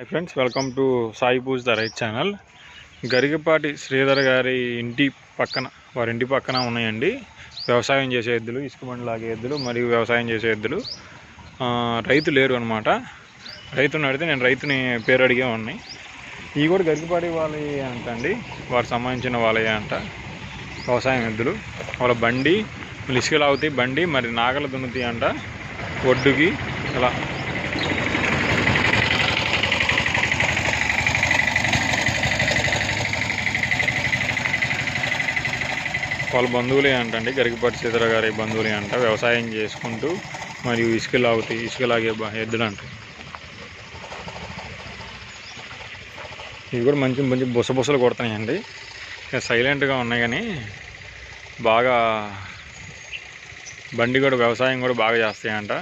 Hi friends welcome to Sai Pooj the right channel Garikapati Sridhar గారి ఇంటి పక్కన వారి ఇంటి పక్కన ఉన్నాయండి. వ్యవసాయం చేసే ఎద్దులు ఇసుక బండి లాగే ఎద్దులు మరియు వ్యవసాయం చేసే ఎద్దులు. రైతు లేరు అనమాట రైతుని అడిగితే నేను రైతుని పేరు అడిగే ఉన్నాయి ఇవి కూడా గరికపాటి వాళ్ళవి అంట అండి. వారికి సంబంధించిన వాళ్ళే అంట. వ్యవసాయం ఎద్దులు. వాళ్ళ బండి మళ్ళీ ఇసుక లాగుతాయి బండి మరి నాగల దున్నుతాయి అంట. ఒడ్డుకి ఇలా వాళ్ళ బంధువులే అంటండి. గరికపాటి సీతర గారి బంధువులే అంట. వ్యవసాయం చేసుకుంటూ మరియు ఇసుక లాగుతాయి ఇసుక లాగే బ- ఎద్దులు అంట ఇవి కూడా మంచి మంచి బుస బుసలు కొడుతున్నాయండి. సైలెంట్గా ఉన్నాయి కానీ బాగా బండి కూడా వ్యవసాయం కూడా బాగా చేస్తాయంట.